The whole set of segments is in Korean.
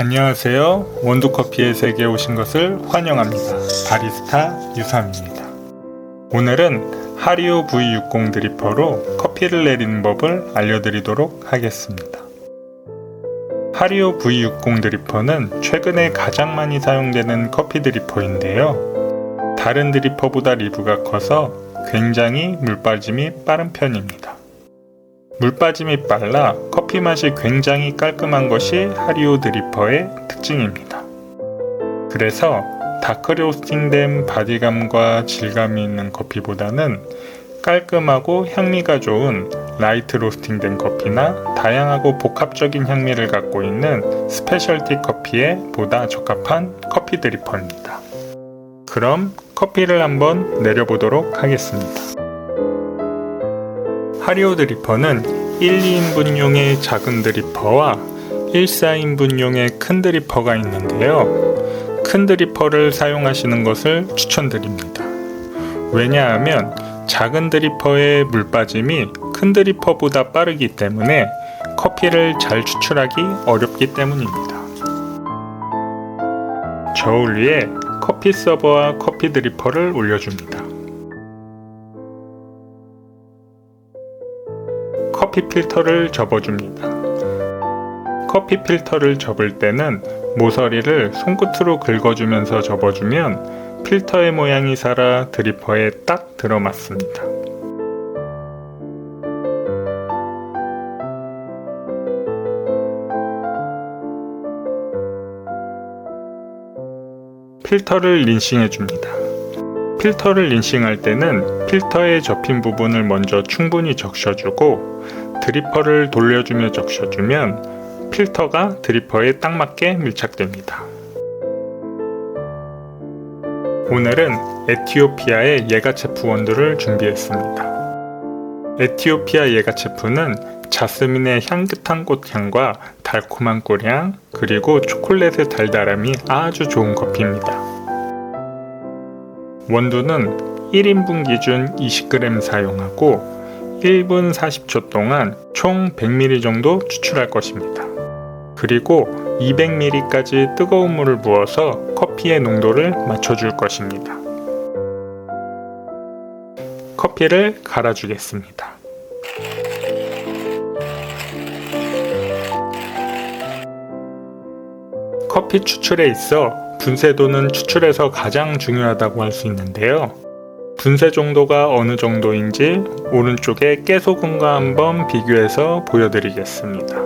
안녕하세요. 원두커피의 세계에 오신 것을 환영합니다. 바리스타 유삼입니다. 오늘은 하리오 V60 드리퍼로 커피를 내리는 법을 알려드리도록 하겠습니다. 하리오 V60 드리퍼는 최근에 가장 많이 사용되는 커피 드리퍼인데요. 다른 드리퍼보다 리브가 커서 굉장히 물빠짐이 빠른 편입니다. 물빠짐이 빨라 커피 맛이 굉장히 깔끔한 것이 하리오 드리퍼의 특징입니다. 그래서 다크 로스팅된 바디감과 질감이 있는 커피보다는 깔끔하고 향미가 좋은 라이트 로스팅된 커피나 다양하고 복합적인 향미를 갖고 있는 스페셜티 커피에 보다 적합한 커피 드리퍼입니다. 그럼 커피를 한번 내려보도록 하겠습니다. 하리오 드리퍼는 1, 2인분용의 작은 드리퍼와 1, 4인분용의 큰 드리퍼가 있는데요. 큰 드리퍼를 사용하시는 것을 추천드립니다. 왜냐하면 작은 드리퍼의 물 빠짐이 큰 드리퍼보다 빠르기 때문에 커피를 잘 추출하기 어렵기 때문입니다. 저울 위에 커피 서버와 커피 드리퍼를 올려줍니다. 커피 필터를 접어줍니다. 커피 필터를 접을 때는 모서리를 손끝으로 긁어주면서 접어주면 필터의 모양이 살아 드리퍼에 딱 들어맞습니다. 필터를 린싱해 줍니다. 필터를 린싱할 때는 필터에 접힌 부분을 먼저 충분히 적셔주고 드리퍼를 돌려주며 적셔주면 필터가 드리퍼에 딱 맞게 밀착됩니다. 오늘은 에티오피아의 예가체프 원두를 준비했습니다. 에티오피아 예가체프는 자스민의 향긋한 꽃향과 달콤한 꿀향 그리고 초콜릿의 달달함이 아주 좋은 커피입니다. 원두는 1인분 기준 20g 사용하고 1분 40초 동안 총 100ml 정도 추출할 것입니다. 그리고 200ml까지 뜨거운 물을 부어서 커피의 농도를 맞춰줄 것입니다. 커피를 갈아주겠습니다. 커피 추출에 있어 분쇄도는 추출에서 가장 중요하다고 할 수 있는데요. 분쇄 정도가 어느 정도인지 오른쪽에 깨소금과 한번 비교해서 보여드리겠습니다.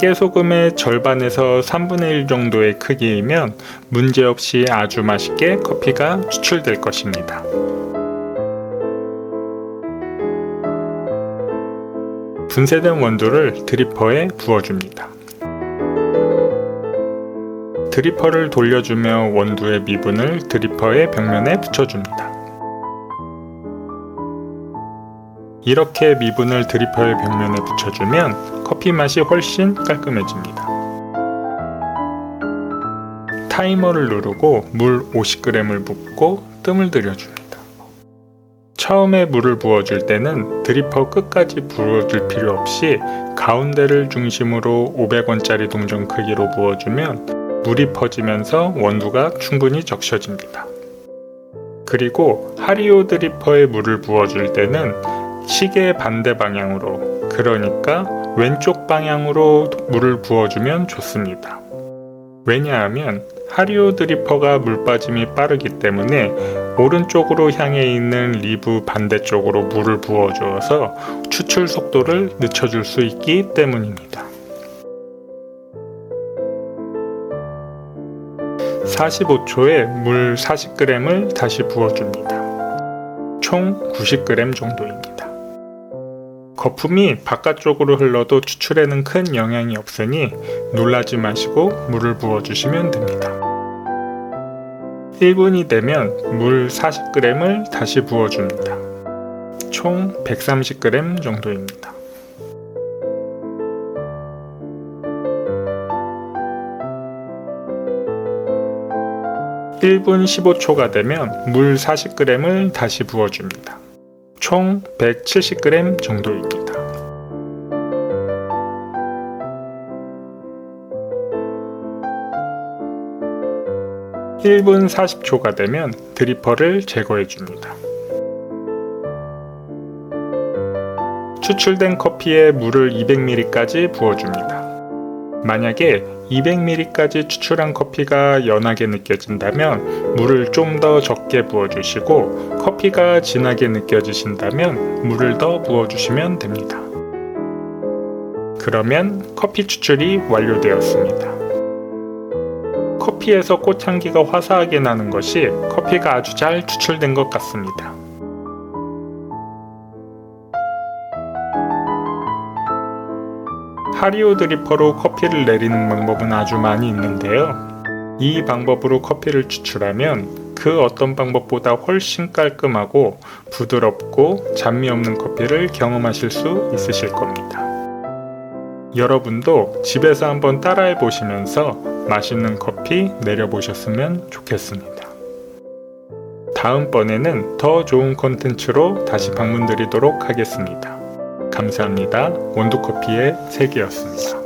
깨소금의 절반에서 3분의 1 정도의 크기이면 문제없이 아주 맛있게 커피가 추출될 것입니다. 분쇄된 원두를 드리퍼에 부어줍니다. 드리퍼를 돌려주며 원두의 미분을 드리퍼의 벽면에 붙여줍니다. 이렇게 미분을 드리퍼의 벽면에 붙여주면 커피 맛이 훨씬 깔끔해집니다. 타이머를 누르고 물 50g을 붓고 뜸을 들여줍니다. 처음에 물을 부어줄 때는 드리퍼 끝까지 부어줄 필요 없이 가운데를 중심으로 500원짜리 동전 크기로 부어주면 물이 퍼지면서 원두가 충분히 적셔집니다. 그리고 하리오 드리퍼에 물을 부어줄 때는 시계 반대 방향으로 그러니까 왼쪽 방향으로 물을 부어주면 좋습니다. 왜냐하면 하리오 드리퍼가 물 빠짐이 빠르기 때문에 오른쪽으로 향해 있는 리브 반대쪽으로 물을 부어주어서 추출 속도를 늦춰줄 수 있기 때문입니다. 45초에 물 40g을 다시 부어줍니다. 총 90g 정도입니다. 거품이 바깥쪽으로 흘러도 추출에는 큰 영향이 없으니 놀라지 마시고 물을 부어주시면 됩니다. 1분이 되면 물 40g을 다시 부어줍니다. 총 130g 정도입니다. 1분 15초가 되면 물 40g을 다시 부어줍니다. 총 170g 정도입니다. (1분 40초가) 되면 드리퍼를 제거해 줍니다. 추출된 커피에 물을 200ml까지 부어줍니다. 만약에 200ml까지 추출한 커피가 연하게 느껴진다면 물을 좀 더 적게 부어주시고 커피가 진하게 느껴지신다면 물을 더 부어주시면 됩니다. 그러면 커피 추출이 완료되었습니다. 커피에서 꽃향기가 화사하게 나는 것이 커피가 아주 잘 추출된 것 같습니다. 하리오 드리퍼로 커피를 내리는 방법은 아주 많이 있는데요. 이 방법으로 커피를 추출하면 그 어떤 방법보다 훨씬 깔끔하고 부드럽고 잡미 없는 커피를 경험하실 수 있으실 겁니다. 여러분도 집에서 한번 따라해 보시면서 맛있는 커피 내려보셨으면 좋겠습니다. 다음번에는 더 좋은 콘텐츠로 다시 방문드리도록 하겠습니다. 감사합니다. 원두커피의 세계였습니다.